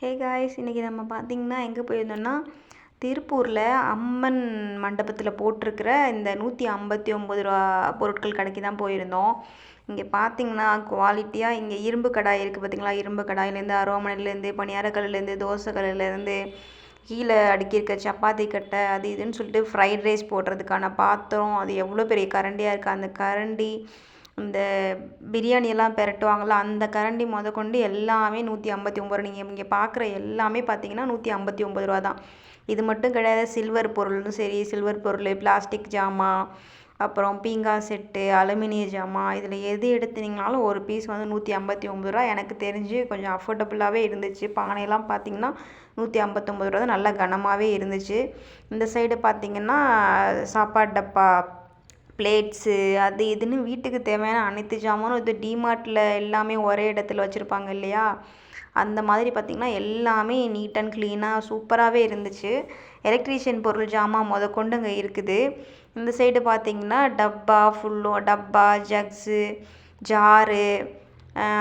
Hey guys இன்றைக்கி நம்ம பார்த்திங்கன்னா எங்கே போயிருந்தோம்னா திருப்பூரில் அம்மன் மண்டபத்தில் போட்டிருக்கிற இந்த நூற்றி ஐம்பத்தி ஒம்பது ரூபா பொருட்கள் கடைக்கு தான் போயிருந்தோம். இங்கே பார்த்தீங்கன்னா குவாலிட்டியாக இங்கே இரும்பு கடாய் இருக்குது பார்த்தீங்களா இரும்பு கடாயிலேருந்து அருவாமனையிலேருந்து பணியாரக்கல்லேருந்து தோசைக்கல்லேருந்து கீழே அடுக்கியிருக்க சப்பாத்தி கட்டை அது இதுன்னு சொல்லிட்டு ஃப்ரைட் ரைஸ் போடுறதுக்கான பாத்திரம் அது எவ்வளோ பெரிய கரண்டியாக இருக்குது அந்த கரண்டி இந்த பிரியாணியெல்லாம் பெரட்டுவாங்கள்ல அந்த கரண்டி முதக்கொண்டு எல்லாமே நூற்றி ஐம்பத்தி ஒம்பது ரூபா நீங்கள் இங்கே பார்க்குற எல்லாமே பார்த்தீங்கன்னா நூற்றி ஐம்பத்தி ஒம்பது ரூபா தான். இது மட்டும் கிடையாது சில்வர் பொருளும் சரி சில்வர் பொருள் பிளாஸ்டிக் ஜாமான் அப்புறம் பீங்கான் செட்டு அலுமினிய ஜாமான் இதில் எது எடுத்தீங்கனாலும் ஒரு பீஸ் வந்து நூற்றி ஐம்பத்தி ஒம்பது ரூபா. எனக்கு தெரிஞ்சு கொஞ்சம் அஃபோர்டபுளாகவே இருந்துச்சு. பானையெல்லாம் பார்த்திங்கன்னா நூற்றி ஐம்பத்தொம்பது ரூபா தான். நல்லா கனமாகவே இருந்துச்சு. இந்த சைடு பார்த்திங்கன்னா சாப்பாடு டப்பா பிளேட்ஸு அது இதுன்னு வீட்டுக்கு தேவையான அனைத்து ஜாமானும் இது டிமார்ட்டில் எல்லாமே ஒரே இடத்துல வச்சுருப்பாங்க இல்லையா? அந்த மாதிரி பார்த்திங்கன்னா எல்லாமே நீட் அண்ட் க்ளீனாக சூப்பராகவே இருந்துச்சு. எலக்ட்ரீஷியன் பொருள் ஜாமான் முத கொண்டு அங்கே இருக்குது. இந்த சைடு பார்த்திங்கன்னா டப்பா ஃபுல்லும் டப்பா ஜக்ஸு ஜாரு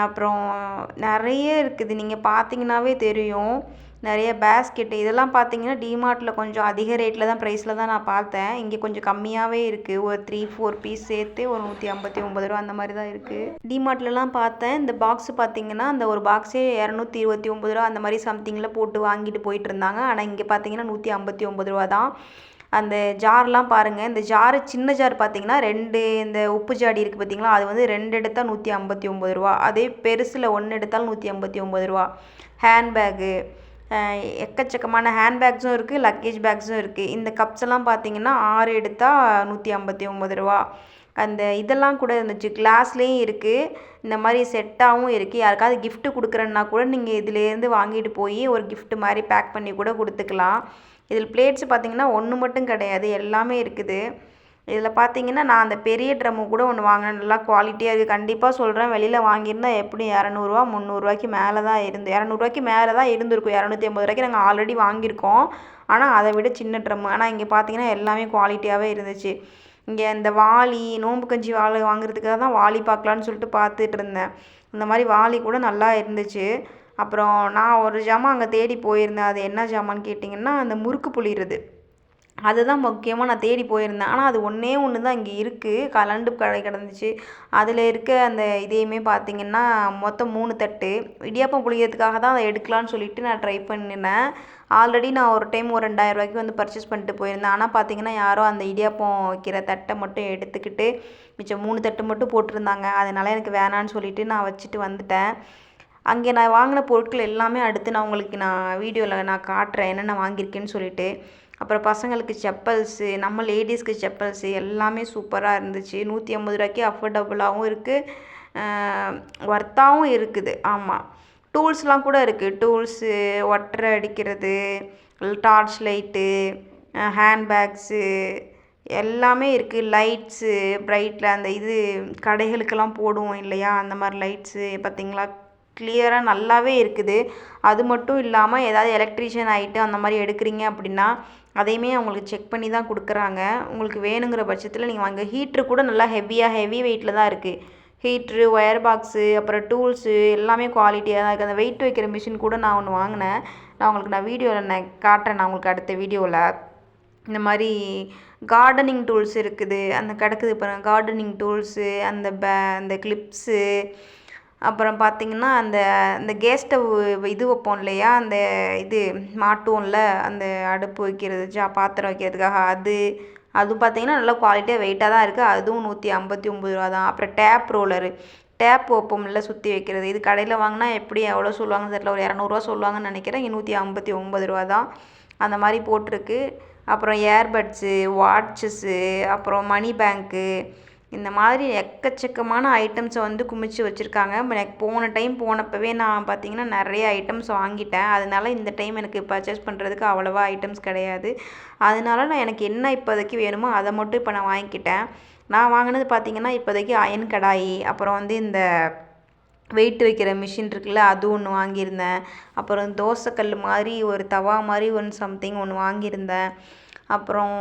அப்புறம் நிறைய இருக்குது. நீங்கள் பார்த்தீங்கன்னாவே தெரியும். நிறைய பேஸ்கெட்டு இதெல்லாம் பார்த்தீங்கன்னா டிமார்ட்டில் கொஞ்சம் அதிக ரேட்டில் தான் ப்ரைஸில் தான் நான் பார்த்தேன். இங்கே கொஞ்சம் கம்மியாகவே இருக்குது ஒரு த்ரீ ஃபோர் பீஸ் சேர்த்து ஒரு நூற்றி ஐம்பத்தி ஒம்பது ரூபா அந்த மாதிரி தான் இருக்குது டிமார்ட்லலாம் பார்த்தேன். இந்த பாக்ஸ் பார்த்தீங்கன்னா அந்த ஒரு பாக்ஸே இரநூத்தி இருபத்தி ஒம்பது ரூபா அந்த மாதிரி சம்திங்கில் போட்டு வாங்கிட்டு போயிட்டு இருந்தாங்க. ஆனால் இங்கே பார்த்தீங்கன்னா நூற்றி ஐம்பத்தி ஒம்பது ரூபா தான். அந்த ஜார்லாம் பாருங்கள் இந்த ஜாரு சின்ன ஜார் பார்த்தீங்கன்னா ரெண்டு இந்த உப்பு ஜாடி இருக்குது பார்த்தீங்களா? அது வந்து ரெண்டு எடுத்தால் நூற்றி ஐம்பத்தி ஒம்பது ரூபா. அதே பெருசில் ஒன்று எடுத்தால் நூற்றி ஐம்பத்தி ஒம்பது ரூபா. ஹேண்ட்பேகு எக்கச்சக்கமான ஹேண்ட்பேக்ஸும் இருக்குது லக்கேஜ் பேக்ஸும் இருக்குது இந்த கப்ஸ் எல்லாம் பார்த்தீங்கன்னா ஆறு எடுத்தால் நூற்றி ஐம்பத்தி ஒம்பது ரூபா. அந்த இதெல்லாம் கூட இருந்துச்சு. கிளாஸ்லேயும் இருக்குது இந்த மாதிரி செட்டாகவும் இருக்குது யாருக்காவது கிஃப்ட்டு கொடுக்குறேன்னா கூட நீங்கள் இதுலேருந்து வாங்கிட்டு போய் ஒரு கிஃப்ட் மாதிரி பேக் பண்ணி கூட கொடுத்துக்கலாம். இதில் பிளேட்ஸ் பார்த்தீங்கன்னா ஒன்று மட்டும் கிடையாது. எல்லாமே இருக்குது. இதில் பார்த்தீங்கன்னா நான் அந்த பெரிய ட்ரம்மு கூட ஒன்று வாங்கினேன். நல்லா குவாலிட்டியாக இருக்குது கண்டிப்பாக சொல்கிறேன் வெளியில் வாங்கியிருந்தா எப்படி? இரநூறுவா முந்நூறுரூவாய்க்கு மேலே தான் இருந்து இரநூறுவாய்க்கு மேலே தான் இருந்திருக்கும். இரநூத்தி ஐம்பது ரூபாய்க்கு நாங்கள் ஆல்ரெடி வாங்கியிருக்கோம். ஆனால் அதை விட சின்ன ட்ரம்மு. ஆனால் இங்கே பார்த்தீங்கன்னா எல்லாமே குவாலிட்டியாகவே இருந்துச்சு. இங்கே இந்த வாளி நோம்பு கஞ்சி வாழை வாங்குறதுக்காக தான் வாளி பார்க்கலான்னு சொல்லிட்டு பார்த்துட்டு இருந்தேன். இந்த மாதிரி வாளி கூட நல்லா இருந்துச்சு. அப்புறம் நான் ஒரு ஜாமான் அங்கே தேடி போயிருந்தேன். அது என்ன ஜாமான்னு கேட்டிங்கன்னா அந்த முறுக்கு புளிறது அதுதான் முக்கியமாக நான் தேடி போயிருந்தேன். ஆனால் அது ஒன்றே ஒன்று தான் இங்கே இருக்குது கலண்டு கடை கிடந்துச்சு. அதில் இருக்க அந்த இதையுமே பார்த்திங்கன்னா மொத்தம் மூணு தட்டு. இடியாப்பம் புளியறதுக்காக தான் அதை எடுக்கலான்னு சொல்லிட்டு நான் ட்ரை பண்ணினேன். ஆல்ரெடி நான் ஒரு டைம் ஒரு ரெண்டாயிரரூவாய்க்கு வந்து பர்ச்சேஸ் பண்ணிட்டு போயிருந்தேன். ஆனால் பார்த்திங்கன்னா யாரோ அந்த இடியாப்பம் வைக்கிற தட்டை மட்டும் எடுத்துக்கிட்டு மிச்சம் மூணு தட்டு மட்டும் போட்டிருந்தாங்க. அதனால் எனக்கு வேணான்னு சொல்லிவிட்டு நான் வச்சுட்டு வந்துட்டேன். அங்கே நான் வாங்கின பொருட்கள் எல்லாமே அடுத்து நான் உங்களுக்கு நான் வீடியோவில் நான் காட்டுறேன். என்னென்ன வாங்கியிருக்கேன்னு சொல்லிட்டு. அப்புறம் பசங்களுக்கு செப்பல்ஸு நம்ம லேடிஸ்க்கு செப்பல்ஸு எல்லாமே சூப்பராக இருந்துச்சு. நூற்றி ஐம்பது ரூபாய்க்கு அஃபோர்டபுளாகவும் இருக்குது ஒர்த்தாகவும் இருக்குது. ஆமாம் டூல்ஸ்லாம் கூட இருக்குது டூல்ஸு ஒட்டரை அடிக்கிறது டார்ச் லைட்டு ஹேண்ட்பேக்ஸு எல்லாமே இருக்குது லைட்ஸு ப்ரைட்டில் அந்த இது கடைகளுக்கெல்லாம் போடுவோம் இல்லையா? அந்த மாதிரி லைட்ஸு பார்த்திங்களா கிளியராக நல்லாவே இருக்குது. அது மட்டும் இல்லாமல் ஏதாவது எலக்ட்ரீஷியன் ஆகிட்டு அந்த மாதிரி எடுக்கிறீங்க அப்படின்னா அதையுமே அவங்களுக்கு செக் பண்ணி தான் கொடுக்குறாங்க. உங்களுக்கு வேணுங்கிற பட்சத்தில் நீங்கள் வாங்க. ஹீட்ரு கூட நல்லா ஹெவியாக ஹெவி வெயிட்டில் தான் இருக்குது ஹீட்ரு ஒயர் பாக்ஸு அப்புறம் டூல்ஸு எல்லாமே குவாலிட்டியாக தான் இருக்குது அந்த வெயிட் வைக்கிற மிஷின் கூட நான் ஒன்று வாங்கினேன். நான் உங்களுக்கு நான் வீடியோவில் நான் காட்டுறேன். நான் உங்களுக்கு அடுத்த வீடியோவில் இந்த மாதிரி கார்டனிங் டூல்ஸ் இருக்குது. அந்த கிடக்குது பாருங்கள் கார்டனிங் டூல்ஸு அந்த பே அந்த கிளிப்ஸு அப்புறம் பார்த்திங்கன்னா அந்த அந்த கேஸ் ஸ்டவ் இது வைப்போம் இல்லையா? அந்த இது மாட்டுவோம்ல அந்த அடுப்பு வைக்கிறது ஜா பாத்திரம் வைக்கிறதுக்காக அது அதுவும் பார்த்திங்கன்னா நல்லா குவாலிட்டியாக வெயிட்டாக தான் இருக்குது அதுவும் நூற்றி ஐம்பத்தி ஒம்பது ரூபா தான். அப்புறம் டேப் ரோலரு டேப் வைப்போம்ல சுற்றி வைக்கிறது. இது கடையில் வாங்கினா எப்படி எவ்வளோ சொல்லுவாங்கன்னு தெரியல. ஒரு இரநூறுவா சொல்லுவாங்கன்னு நினைக்கிறேன். இங்கே நூற்றி ஐம்பத்தி ஒம்பது ரூபா தான். அந்த மாதிரி போட்டிருக்கு. அப்புறம் ஏர்பட்ஸு வாட்சஸ்ஸு அப்புறம் மணி பேங்க்கு இந்த மாதிரி எக்கச்சக்கமான ஐட்டம்ஸை வந்து குமிச்சு வச்சுருக்காங்க. எனக்கு போன டைம் போனப்பவே நான் பார்த்தீங்கன்னா நிறைய ஐட்டம்ஸ் வாங்கிட்டேன். அதனால இந்த டைம் எனக்கு பர்ச்சேஸ் பண்ணுறதுக்கு அவ்வளோவா ஐட்டம்ஸ் கிடையாது. அதனால நான் எனக்கு என்ன இப்போதைக்கு வேணுமோ அதை மட்டும் இப்போ நான் வாங்கிக்கிட்டேன். நான் வாங்கினது பார்த்தீங்கன்னா இப்போதைக்கு அயன் கடாயி அப்புறம் வந்து இந்த வெயிட் வைக்கிற மிஷின் இருக்குல்ல அது ஒன்று வாங்கியிருந்தேன். அப்புறம் தோசைக்கல் மாதிரி ஒரு தவா மாதிரி ஒன் சம்திங் ஒன்று வாங்கியிருந்தேன். அப்புறம்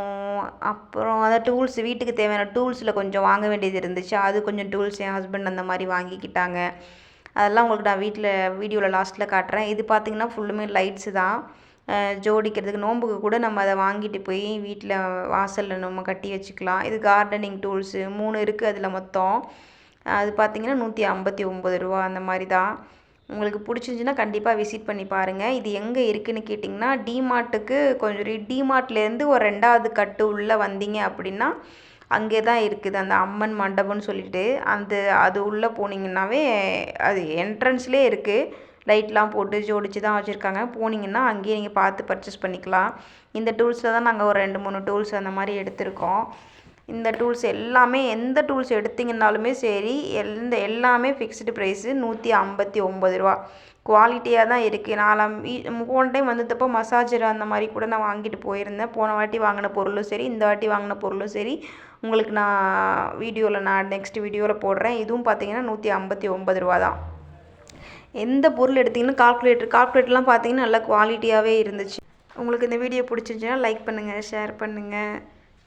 அப்புறம் அதான் டூல்ஸ் வீட்டுக்கு தேவையான டூல்ஸில் கொஞ்சம் வாங்க வேண்டியது இருந்துச்சு. அது கொஞ்சம் டூல்ஸ் என் ஹஸ்பண்ட் அந்த மாதிரி வாங்கிக்கிட்டாங்க. அதெல்லாம் உங்களுக்கு நான் வீட்டில் வீடியோவில் லாஸ்ட்டில் காட்டுறேன். இது பார்த்திங்கன்னா ஃபுல்லுமே லைட்ஸு தான். ஜோடிக்கிறதுக்கு நோம்புக்கு கூட நம்ம அதை வாங்கிட்டு போய் வீட்டில் வாசலில் நம்ம கட்டி வச்சுக்கலாம். இது கார்டனிங் டூல்ஸு மூணு இருக்குது அதில் மொத்தம். அது பார்த்தீங்கன்னா நூற்றி ஐம்பத்தி ஒம்பது ரூபா அந்த மாதிரி தான். உங்களுக்கு பிடிச்சிருந்துச்சின்னா கண்டிப்பாக விசிட் பண்ணி பாருங்கள் இது எங்கே இருக்குதுன்னு கேட்டிங்கன்னா டிமார்ட்டுக்கு கொஞ்சம் டிமார்ட்லேருந்து ஒரு ரெண்டாவது கட்டு உள்ளே வந்தீங்க அப்படின்னா அங்கே தான் இருக்குது. அந்த அம்மன் மண்டபம்னு சொல்லிட்டு அந்த அது உள்ளே போனீங்கன்னாவே அது என்ட்ரன்ஸ்லேயே இருக்குது லைட்லாம் போட்டு ஜோடிச்சு தான் வச்சுருக்காங்க. போனீங்கன்னா அங்கேயே நீங்கள் பார்த்து பர்ச்சேஸ் பண்ணிக்கலாம். இந்த டூல்ஸில் தான் நாங்கள் ஒரு ரெண்டு மூணு டூல்ஸ் அந்த மாதிரி எடுத்திருக்கோம். இந்த டூல்ஸ் எல்லாமே எந்த டூல்ஸ் எடுத்தீங்கன்னாலுமே சரி எந்த எல்லாமே ஃபிக்ஸ்டு ப்ரைஸு நூற்றி ஐம்பத்தி ஒம்பது ரூபா. குவாலிட்டியாக தான் இருக்குது நான் வீ போன டைம் வந்தப்போ மசாஜர் அந்த மாதிரி கூட நான் வாங்கிட்டு போயிருந்தேன். போன வாட்டி வாங்கின பொருளும் சரி இந்த வாட்டி வாங்கின பொருளும் சரி. உங்களுக்கு நான் வீடியோவில் நான் நெக்ஸ்ட் வீடியோவில் போடுறேன். இதுவும் பார்த்தீங்கன்னா நூற்றி ஐம்பத்தி ஒம்பது ரூபா தான். எந்த பொருள் எடுத்தீங்கன்னா கால்குலேட்டர் கால்குலேட்டர்லாம் பார்த்தீங்கன்னா நல்ல குவாலிட்டியாகவே இருந்துச்சு. உங்களுக்கு இந்த வீடியோ பிடிச்சிருந்துச்சுன்னா லைக் பண்ணுங்கள் ஷேர் பண்ணுங்கள்